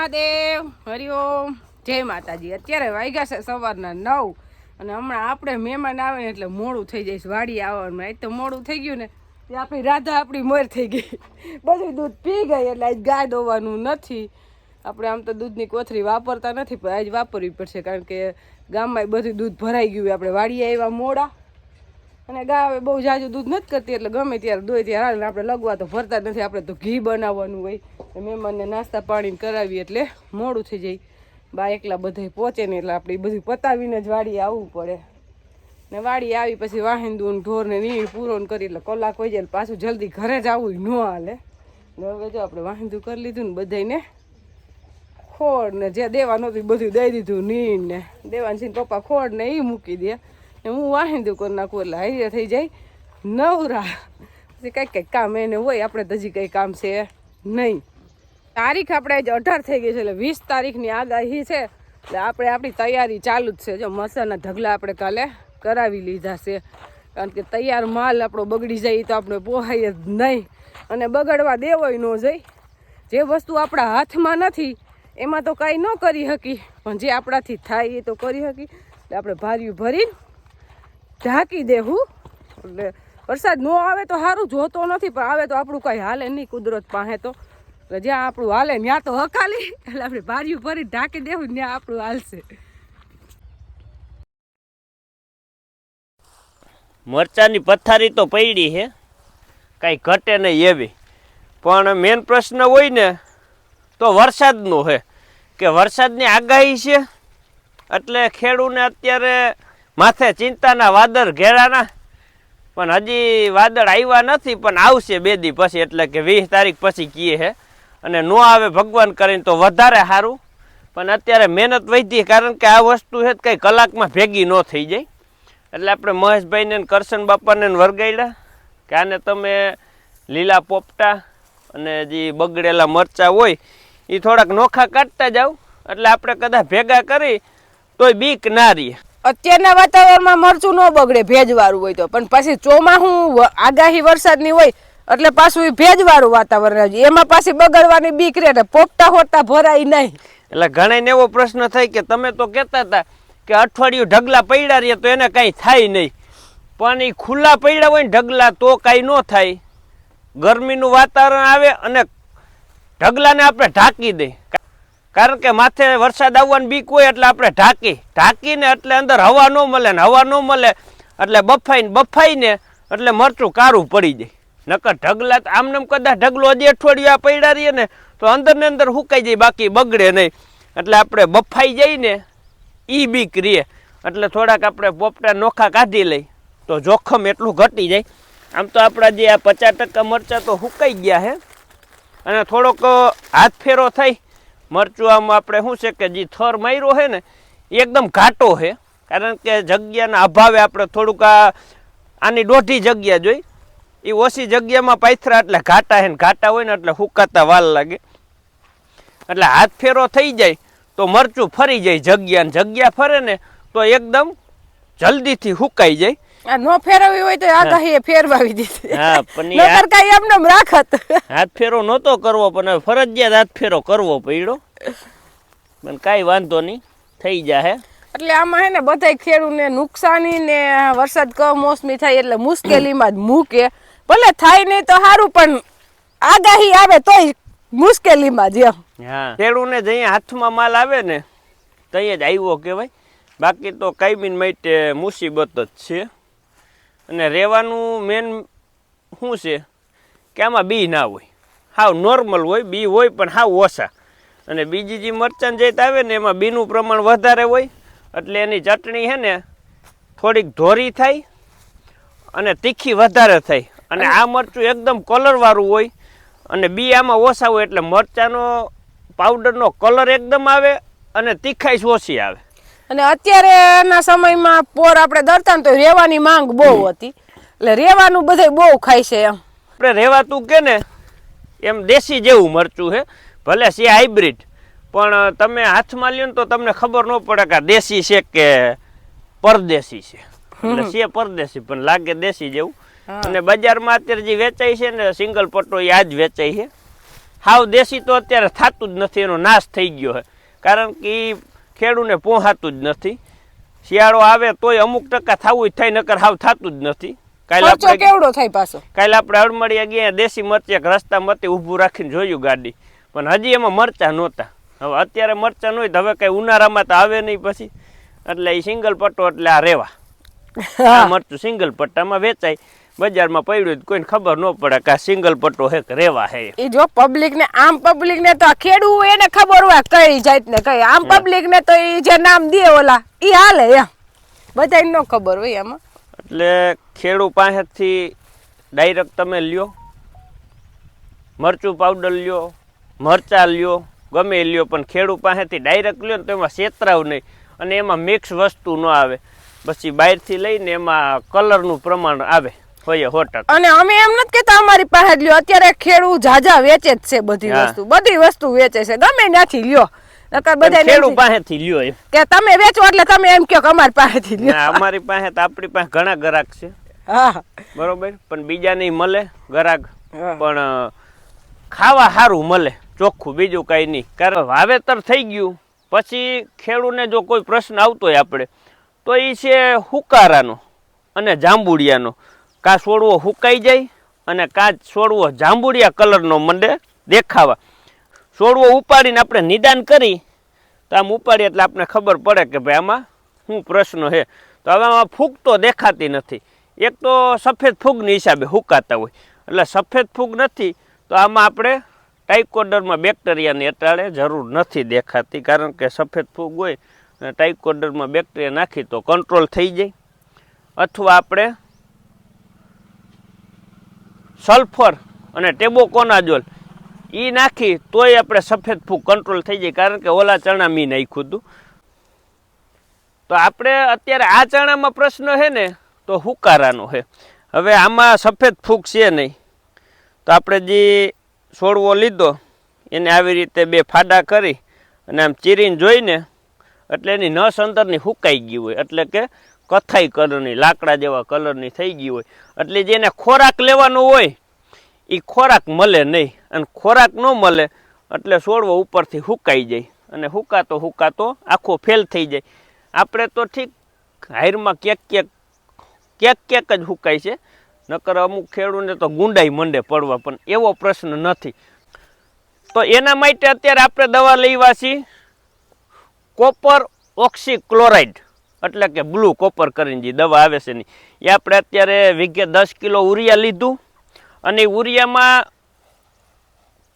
મહાદેવ હરિઓમ જય માતાજી. અત્યારે વાગ્યા છે સવારના નવ અને હમણાં આપણે મહેમાન આવે ને એટલે મોડું થઈ છે. વાડી આવવામાં એ તો મોડું થઈ ગયું ને તે આપણી રાધા આપણી મોર થઈ ગઈ. બધું દૂધ પી ગઈ એટલે આજ ગાય દોવાનું નથી. આપણે આમ તો દૂધની કોથળી વાપરતા નથી, પણ આજ વાપરવી પડશે કારણ કે ગામમાં બધું દૂધ ભરાઈ ગયું આપણે વાડીએ આવ્યા મોડા. અને ગાવે બહુ જાજુ દૂધ નથી કરતી એટલે ગમે ત્યારે દોય ત્યારે હાલે. આપણે લગવા તો ભરતા નથી. આપણે તો ઘી બનાવવાનું હોય. મહેમાનને નાસ્તા પાણી કરાવી એટલે મોડું થઈ જાય. બા એકલા બધા પહોંચે ને એટલે આપણે એ બધું પતાવીને જ વાડીએ આવવું પડે. ને વાડી આવી પછી વાહિંદું ઢોરને નીણ પૂરો કરી એટલે કલાક હોય જાય પાછું જલ્દી ઘરે જ આવવું ન હાલે. ને હવે જો આપણે વાહિંદું કરી લીધું ને બધાને ખોડ ને જે દેવાનું હતું બધું દઈ દીધું નીણ ને. દેવાનું છે પપ્પા ખોડ ને એ મૂકી દે. હું વાહિંદું કરી નાખું એટલે હાઈરે થઈ જાય. નવરા. પછી કંઈક કંઈક કામ એને હોય, આપણે તો હજી કંઈ કામ છે નહીં. તારીખ આપણે આજે અઢાર થઈ ગઈ છે, એટલે વીસ તારીખની આગાહી છે. એટલે આપણે આપણી તૈયારી ચાલુ જ છે. જો મસાના ઢગલા આપણે કાલે કરાવી લીધા છે. કારણ કે તૈયાર માલ આપણો બગડી જાય તો આપણે પોહાય જ નહીં. અને બગડવા દેવોય ન જાય. જે વસ્તુ આપણા હાથમાં નથી, એમાં તો કાંઈ ન કરી શકી પણ જે આપણાથી થાય એ તો કરી શકી એટલે આપણે ભાર્યું ભરીને ઢાંકી દેવું એટલે વરસાદ ન આવે તો સારું જોતો નથી, પણ આવે તો આપણું કાંઈ હાલે નહીં કુદરત પાસે તો. એટલે જ્યાં આપણું હાલે ત્યાં તો હકાલી. એટલે આપણે ભાર્યું ભરી ઢાંકી દેવું ત્યાં આપણું હાલશે. મરચાની પથારી તો પડી છે કાંઈ ઘટે નહીં એવી. પણ મેન પ્રશ્ન હોય ને, તો વરસાદનો છે કે વરસાદની આગાહી છે. એટલે ખેડૂને અત્યારે માથે ચિંતાના વાદળ ઘેરાના. પણ હજી વાદળ આવ્યા નથી, પણ આવશે બે દી પછી, એટલે કે વીસ તારીખ પછી કીએ છે અને ન આવે ભગવાન કરીને તો વધારે સારું. પણ અત્યારે મહેનત વધી, કારણ કે આ વસ્તુ છે કંઈ કલાકમાં ભેગી ન થઈ જાય. એટલે આપણે મહેશભાઈને કરશન બાપાને વરગાડ્યા કે આને તમે લીલા પોપટા અને જે બગડેલા મરચાં હોય એ થોડાક નોખા કાઢતા જાઓ. એટલે આપણે કદાચ ભેગા કરી, તોય બીક ના રહીએ અત્યારના વાતાવરણમાં મરચું ન બગડે, ભેજવાળું હોય તો. પણ પછી ચોમાસું આગાહી વરસાદની હોય, એટલે પાછું એ ભેજવાળું વાતાવરણ. એમાં પાછી બગડવાની બીક રહે પોપટા હોતા ભરાય નહીં. એટલે ઘણા એવો પ્રશ્ન થાય કે તમે તો કહેતા હતા કે અઠવાડિયું ઢગલા પડ્યા રહીએ તો એને કાંઈ થાય નહીં. પણ એ ખુલ્લા પડ્યા હોય ને ઢગલા તો કાંઈ ન થાય. ગરમીનું વાતાવરણ આવે અને ઢગલાને આપણે ઢાંકી દઈએ કારણ કે માથે વરસાદ આવવાની બીક હોય એટલે આપણે ઢાંકી. ઢાંકીને એટલે અંદર હવા ન મળે ને હવા ન મળે એટલે બફાઈને બફાઈને એટલે મરચું કારું પડી જાય. નકર ઢગલા તો આમને આમ કદાચ ઢગલો હજી અઠવાડિયું પડ્યા રહીએ ને તો અંદર ને અંદર સુકાઈ જાય, બાકી બગડે નહીં. એટલે આપણે બફાઈ જઈને એ બીક રહીએ. એટલે થોડાક આપણે પોપટા નોખા કાઢી લઈ તો જોખમ એટલું ઘટી જાય. આમ તો આપણા જે આ પચાસ ટકા મરચાં તો સુકાઈ ગયા છે અને થોડોક હાથ ફેરો થઈ મરચું આમ આપણે શું છે કે જે થર માર્યો છે ને એકદમ ઘાટો છે. કારણ કે જગ્યાના અભાવે આપણે થોડુંક આ, આની દોઢી જગ્યા જોઈ એ ઓછી જગ્યામાં પાથરા એટલે ઘાટા છે ને, ઘાટા હોય ને એટલે હુકાતા વાલ લાગે. એટલે હાથ ફેરો થઈ જાય તો મરચું ફરી જાય જગ્યા જગ્યા ફરે ને તો એકદમ જલ્દીથી હુકાઈ જાય. આ નો ફેરવી હોય તો આગાહી ફેરવાવી દીધી. હા પણ નતર કાઈ કાંઈ એમને એમ રાખત. હાથ ફેરો નહોતો કરવો પણ ફરજિયાત હાથ ફેરો કરવો પડ્યો. પણ કાઈ વાંધો નહીં થઈ જાહે. એટલે આમાં હે ને બધાય ખેડૂ ને નુકસાની ને વરસાદ કમોસમી થાય એટલે મુશ્કેલીમાં જ મૂકે. ભલે થાય નહીં તો સારું પણ આગાહી આવે તોય મુશ્કેલીમાં જ એમ. હા. ખેડૂને જઈ હાથમાં માલ આવે ને તઈ જ આવ્યો કહેવાય. બાકી તો કાયમીન માટે મુસીબત જ છે. અને રહેવાનું મેન શું છે કે આમાં બી ના હોય. હાવ નોર્મલ હોય, બી હોય, પણ હાવ ઓછા. અને બીજી જે મરચાં જે આવે ને, એમાં બીનું પ્રમાણ વધારે હોય, એટલે એની ચટણી છે ને, થોડીક ધોરી થાય અને તીખી વધારે થાય. અને આ મરચું એકદમ કલરવાળું હોય અને બી આમાં ઓછા હોય એટલે મરચાંનો પાવડરનો કલર એકદમ આવે અને તીખાઈશ ઓછી આવે. અને અત્યારેના સમયમાં પોર આપણે દરતા ને તો રેવાની માંગ બહુ હતી. એટલે રેવાનું બધે બહુ ખાય છે એમ. આપણે રેવાતું કે ને એમ દેશી જેવું મરચું છે ભલે છે હાઇબ્રિડ પણ તમે હાથમાં લ્યો ને તો તમને ખબર ન પડે કે દેશી છે કે પરદેશી છે. એટલે છે પરદેશી પણ લાગે દેશી જેવું. અને બજારમાં અત્યારે જે વેચાય છે ને સિંગલ પટ્ટો એ આ જ વેચાય છે. હાવ દેશી તો અત્યારે થતું જ નથી એનો નાશ થઈ ગયો છે. કારણ કે ખેડૂને પોહાતું જ નથી. શિયાળો આવે તોય અમુક ટકા થવું જ થાય નકર હાવ થતું જ નથી. કાલે આપણે કેવડો થાય પાછો? કાલે આપણે અડમળિયા ગયા દેશી મરચા એક રસ્તા મતે ઊભું રાખીને જોયું ગાડી. પણ હજી એમાં મરચા નહોતા. હવે અત્યારે મરચા હોય તો હવે કઈ ઉનાળામાં તો આવે નહીં પછી. એટલે એ સિંગલ પટ્ટો એટલે આ રેવા. મરચું સિંગલ પટ્ટામાં વેચાય. બજારમાં પડ્યું કોઈને ખબર ન પડે કે આ સિંગલ પટ્ટો હે કે રેવા હે. એ જો પબ્લિક ને આમ પબ્લિક ને તો આ ખેડૂ એને ખબર હોય કઈ જાત ને કઈ. આમ પબ્લિક ને તો એ જે નામ દે ઓલા એ હાલે એમ. બધાને ન ખબર હોય એમાં. એટલે ખેડૂ પાસેથી ડાયરેક્ટ તમે લ્યો મરચું પાવડર લ્યો મરચા લ્યો ગમે લ્યો પણ ખેડૂ પાસેથી ડાયરેક્ટ લ્યો ને તો એમાં છેતરાવ નહીં. અને એમાં મિક્સ વસ્તુ ન આવે. પછી બહારથી લઈને એમાં કલરનું પ્રમાણ આવે. હોય સો ટકા. અને અમે એમ નથી કેતા અમારી પાસે લ્યો. અત્યારે ખેડૂ જાજા વેચે જ છે બધી વસ્તુ. બધી વસ્તુ વેચે છે. ગમે ત્યાંથી લ્યો. નકર બધા ખેડૂ પાસેથી લ્યો એમ. કે તમે વેચો એટલે તમે એમ કહો કે અમારી પાસેથી લ્યો. અમારી પાસે તો આપણી પાસે ઘણા ગ્રાહક છે. હા. બરોબર? પણ બીજા નહીં મળે ગ્રાહક. પણ ખાવા સારું મળે. ચોખ્ખું બીજું કાંઈ નહીં. કારણ વાવેતર થઈ ગયું. પછી ખેડૂને જો કોઈ પ્રશ્ન આવતો હોય આપણે તો એ છે હુકારાનો અને જાંબુડિયાનો. કા છોડવો હુકાઈ જાય અને કા છોડવો જાંબુડિયા કલરનો મંડે દેખાવા. છોડવો ઉપાડીને આપણે નિદાન કરી, તો આમ ઉપાડીએ એટલે આપણે ખબર પડે કે ભાઈ આમાં શું પ્રશ્ન છે. તો હવે આમાં ફૂગ તો દેખાતી નથી. એક તો સફેદ ફૂગની હિસાબે હુકાતા હોય. એટલે સફેદ ફૂગ નથી, તો આમાં આપણે ટાઇકોડરમાં બેક્ટેરિયાની અટાળે જરૂર નથી દેખાતી, કારણ કે સફેદ ફૂગ હોય અને ટાઇકોડરમાં બેક્ટેરિયા નાખી તો કંટ્રોલ થઈ જાય. અથવા આપણે સલ્ફર અને ટેબોકોનાજોલ. એ નાખી તોય આપણે સફેદ ફૂગ કંટ્રોલ થઈ જાય. કારણ કે ઓલા ચણા મી નાખ્યું હતું. તો આપણે અત્યારે આ ચણામાં પ્રશ્ન છે ને, તો હુકારાનો છે હવે આમાં સફેદ ફૂગ છે નહીં. તો આપણે જે છોડવો લીધો, એને આવી રીતે બે ફાડા કરી અને આમ ચીરીને જોઈને, એટલે એની નસ અંદરની હુકાઈ ગઈ હોય. એટલે કે કથાઈ કલરની, લાકડા જેવા કલરની થઈ ગઈ હોય. એટલે જેને ખોરાક લેવાનો હોય એ ખોરાક મળે નહીં. અને ખોરાક ન મળે, એટલે છોડવો ઉપરથી હુકાઈ જાય. અને હુકાતો હુકાતો આખો ફેલ થઈ જાય. આપણે તો ઠીક હાયરમાં ક્યાંક ક્યાંક ક્યાંક ક્યાંક જ હુકાય છે. નકર અમુક ખેડૂને તો ગુંડાઈ મંડે પડવા, પણ એવો પ્રશ્ન નથી. તો એના માટે અત્યારે આપણે દવા લેવા છીએ કોપર ઓક્સીક્લોરાઇડ. એટલે કે બ્લુ કોપર કરીને જે દવા આવે છે ની, એ આપણે અત્યારે વીઘે દસ કિલો ઉરિયા લીધું અને ઉરિયામાં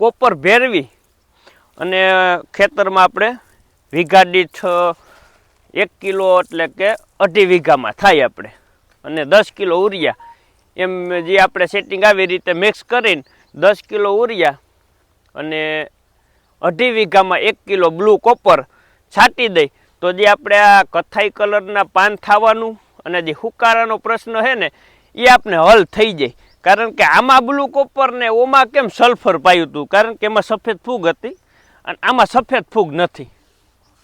કોપર ભેરવી અને ખેતરમાં આપણે વીઘા દીઠ એક કિલો એટલે કે અઢી વીઘામાં થાય આપણે. અને દસ કિલો ઉરિયા એમ જે આપણે સેટિંગ આવી રીતે મિક્સ કરીને દસ કિલો ઉરિયા અને અઢી વીઘામાં એક કિલો બ્લુ કોપર છાંટી દઈ તો જે આપણે આ કથાઈ કલરના પાન થવાનું અને જે હુકારાનો પ્રશ્ન છે ને એ આપણે હલ થઈ જાય. કારણ કે આમાં બ્લુ કોપર ને ઓમાં કેમ સલ્ફર પાયું હતું કારણ કે એમાં સફેદ ફૂગ હતી અને આમાં સફેદ ફૂગ નથી.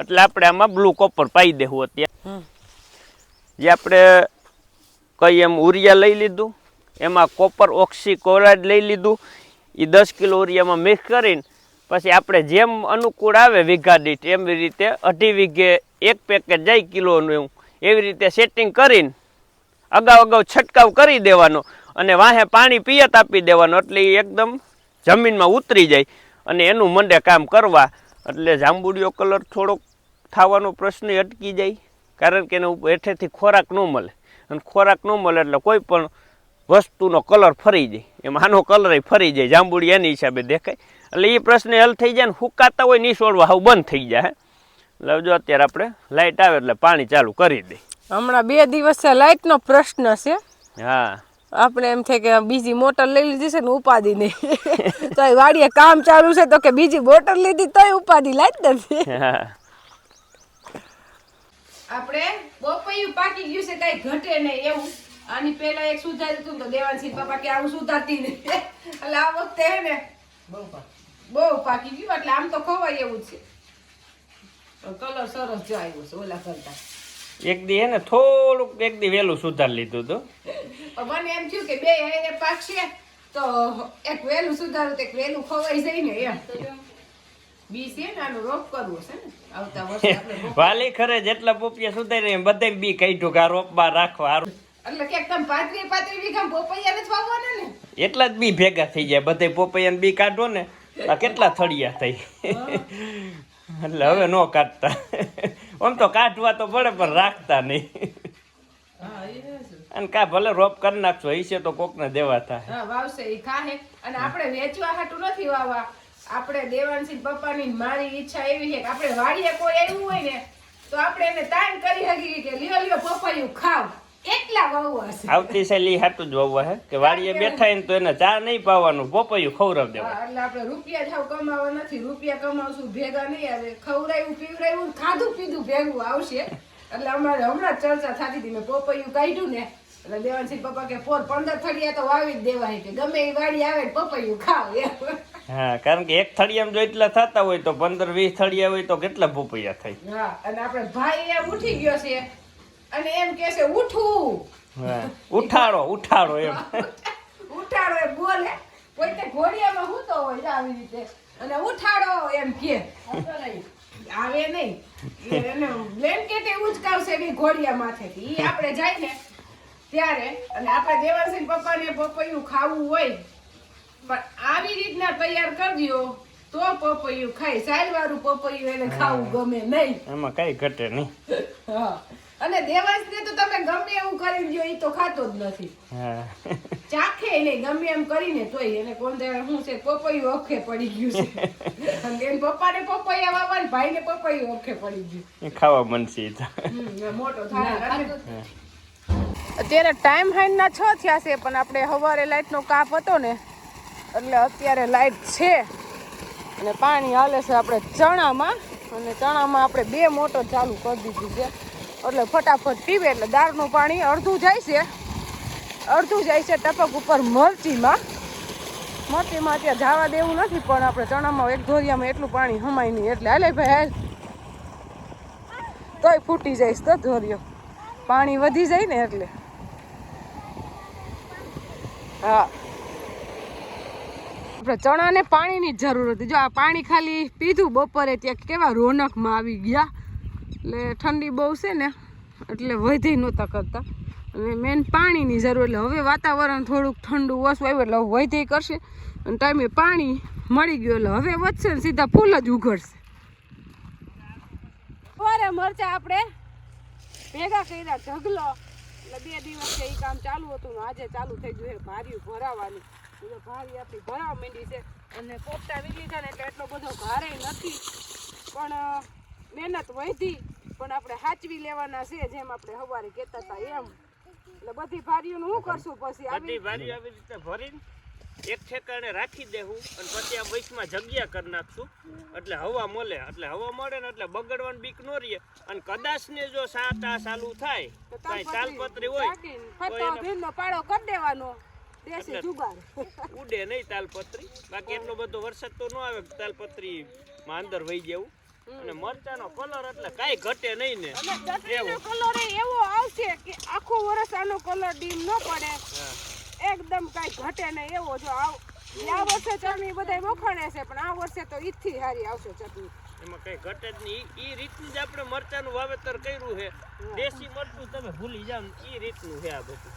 એટલે આપણે આમાં બ્લુ કોપર પાઈ દેવું અત્યારે. જે આપણે કઈ એમ ઉરિયા લઈ લીધું એમાં કોપર ઓક્સી ક્લોરાઇડ લઈ લીધું એ દસ કિલો ઉરિયામાં મિક્સ કરીને પછી આપણે જેમ અનુકૂળ આવે વીઘા દીઠ એવી રીતે અઢી વીઘે એક પેકેટ જાય કિલોનું એવું. એવી રીતે સેટિંગ કરીને અગાઉ અગાઉ છંટકાવ કરી દેવાનો અને વાહે પાણી પિયત આપી દેવાનો એટલે એ એકદમ જમીનમાં ઉતરી જાય અને એનું મંડે કામ કરવા. એટલે જાંબુડિયો કલર થોડોક થવાનો પ્રશ્ન અટકી જાય. કારણ કે એને હેઠેથી ખોરાક ન મળે. અને ખોરાક ન મળે એટલે કોઈ પણ વસ્તુનો કલર ફરી જાય. એમ આનો કલર ફરી જાય. જાંબુડી એની હિસાબે દેખાય. એટલે એ પ્રશ્ન હલ થઈ જાય ને હુકાતા હોય નહીં છોડવા હાવ બંધ થઈ જાય એટલે જો અત્યારે આપણે લાઇટ આવે એટલે પાણી ચાલુ કરી દે. હમણાં બે દિવસ છે લાઇટનો પ્રશ્ન છે. હા. આપણે એમ થાય કે બીજી મોટર લઈ લીધી છે ને ઉપાધિ નહીં તો એ વાડીએ કામ ચાલુ છે તો કે બીજી મોટર લીધી તોય ઉપાધિ લાઈટ નથી. આપણે બપૈયું પાકી ગયું છે કઈ ઘટે નહીં એવું. આની પહેલા એક સુધાર્યું હતું તો દેવાનસિંહ પપ્પા કે આવું સુધારતી નહીં. એટલે આ વખતે હે ને બહુ પાકી ગયું એટલે આમ તો ખવાય એવું છે. કલર સરસ જો આવ્યો છે ઓલા કરતા. એક દી હે ને થોડુંક એક દી વહેલું સુધાર લીધું હતું. મને એમ થયું કે બે હારે પાકશે તો એક વેલું સુધારું એક વેલું ખવાઈ જાય ને એમ. બી છે ને આનું રોપ કરવું છે ને આવતા વર્ષે વાલી ખરે જેટલા પોપિયા સુધારી એમ બધે બી કાઢ્યું કે આ રોપમાં રાખવા એટલે ક્યાંક તમે પાંત્રીસ વીઘા પોપૈયા નથી વાવવાના ને? એટલા જ બી ભેગા થઈ જાય બધે પોપૈયા બી કાઢો ને આ કેટલા થળિયા થઈ? એટલે હવે નો કાઢતા. આમ તો કાઢવા તો પડે, પણ રાખતા નહીં. એ છે. અને કા ભલે રોપ કરી નાખશો હશે તો કોકને દેવા થાય. વાવશે એ ખાહે. અને આપણે વેચવા હાટું નથી વાવવા. આપણે દેવાનસિંહ પપ્પાની મારી ઈચ્છા એવી છે કે આપણે વાડીએ કોઈ આવ્યું હોય ને, તો આપણે એને તાન કરી શકીએ કે લ્યો લ્યો પપૈયું ખાવ એટલા વાવવા છે આવતી શૈલી હાટું જ વાવવા હે. કે વાડીએ બેઠા ને તો એને ચા નહીં પાવાનું પોપૈયું ખવડાવ દેવા એટલે આપણે રૂપિયા જાવ કમાવા નથી રૂપિયા કમાવશું ભેગા નહીં આવે. ખવડાવ્યું પીવડાવ્યું ખાધું પીધું ભેગું આવશે. એટલે અમારે હમણાં જ ચર્ચા થતી હતી મેં પોપૈયું કાઢ્યું ને એટલે દેવાનસિંહ પપ્પા કે પોર પંદર થડિયા તો વાવી જ દેવાય કે ગમે એ વાડી આવે પપૈયું ખાવ હા કારણ કે એક થળિયામાં જો એટલા થતા હોય તો પંદર વીસ થળિયા હોય તો કેટલા પોપૈયા થાય? હા અને આપણે ભાઈ એમ ઉઠી ગયો છે અને એમ કે છે ઉઠું. ઉઠાડો ઉઠાડો એમ. ઉઠાડો એ બોલે કોઈ તે ઘોડિયામાં હું તો હોય આવી રીતે. અને ઉઠાડો એમ કે આવે નહીં. એને બ્લેન્કેટ એ ઉચકાવશે બી ઘોડિયા માથેથી. એ આપણે જાય ને ત્યારે અને આપણા દેવાસિંહ પપ્પાને પપૈયું ખાવું હોય પણ આવી રીતના તૈયાર કરજો તો પપૈયું ખાય. સાલવાળું પપૈયું એને ખાવું ગમે નહીં. એમાં કઈ ઘટે નહીં. હા. અને દેવાંશને તો તમે ગમે એવું કરી દો એ તો ખાતો જ નથી. ચાખે નહીં ગમે એમ કરીને તોય એને કોંધાણ શું છે પપૈયું ઓખે પડી ગયું છે. અને એને પપ્પાને પપૈયા વાવવા ને ભાઈને પપૈયું ઓખે પડી ગયું. ખાવા એ મોટો થાય અત્યારે ટાઈમ હાઈના છ થયા છે પણ આપણે સવારે લાઇટનો કાપ હતો ને એટલે અત્યારે લાઇટ છે. અને પાણી હાલે છે આપણે ચણામાં અને ચણામાં આપણે બે મોટર ચાલુ કરી દીધી છે. એટલે ફટાફટ પીવે એટલે દાળનું પાણી અડધું જાય છે. અડધું જાય છે ટપક ઉપર મરચીમાં. મરચીમાં અત્યારે જવા દેવું નથી, પણ આપણે ચણામાં એક ધોરિયામાં એટલું પાણી હમાય નહીં. એટલે હાલે ભાઈ, હાલ. તોય ફૂટી જઈશ તો ધોરિયો. પાણી વધી જાય ને એટલે. હા. આપણે ચણાને પાણીની જ જરૂર હતી. જો આ પાણી ખાલી પીધું, બપોરે ત્યાં કેવા રોનકમાં આવી ગયા. એટલે ઠંડી બહુ છે ને, એટલે વધી નહોતા કરતા. અને મેન પાણીની જરૂર, એટલે હવે વાતાવરણ થોડુંક ઠંડુ ઓછું આવ્યું, એટલે હવે કરશે. અને ટાઈમે પાણી મળી ગયું, એટલે હવે વધશે ને સીધા ફૂલ જ ઉઘડશે. સવારે મરચા આપણે ભેગા કર્યા, ઢગલો. એટલે બે દિવસ એ કામ ચાલુ હતું આજે ચાલુ થઈ ગયું છે, ભાર્યું ભરાવાની. એટલે ભારી આપણી ભરાવા માંડી છે. અને પોપટા વીલી છે ને એટલે એટલો બધો ભારે નથી. પણ મહેનત વધી પણ આપણે સાચવી લેવાના છે જેમ આપણે સવારે કહેતા હતા એમ. એટલે બધી ભારીઓનું શું કરશું પછી બધી આવી ભારી આવી રીતે ભરીને એક ઠેકાણે રાખી દેવું અને પછી આ વૈશમાં જગ્યા કરી નાખશું. એટલે હવા મળે એટલે હવા મળે ને એટલે બગડવાની બીક નો રહીએ અને કદાચ ને જો સાતા ચાલુ થાય કઈ તાલપત્રી હોય પાડો કરી દેવાનો. ઉડે નહીં તાલપત્રી. બાકી એટલો બધો વરસાદ તો ન આવે તાલપત્રી માં અંદર વહી જવું. અને મરચાનો કલર એટલે કાંઈ ઘટે નહીં ને. ચટણીનો કલર એવો આવશે કે આખો વર્ષ આનો કલર ડીમ ન પડે. એકદમ કાઈ ઘટે નહીં એવો જો આવ આ વર્ષે ચટણી બધા વખાણે છે પણ આ વર્ષે તો ઈથી સારી આવશે ચટણી. એમાં કઈ ઘટે જ નહીં. ઈ ઈ રીતનું જ આપણે મરચાનું વાવેતર કર્યું છે. દેશી મરચું તમે ભૂલી જાવ ઈ રીતનું છે આ બધું.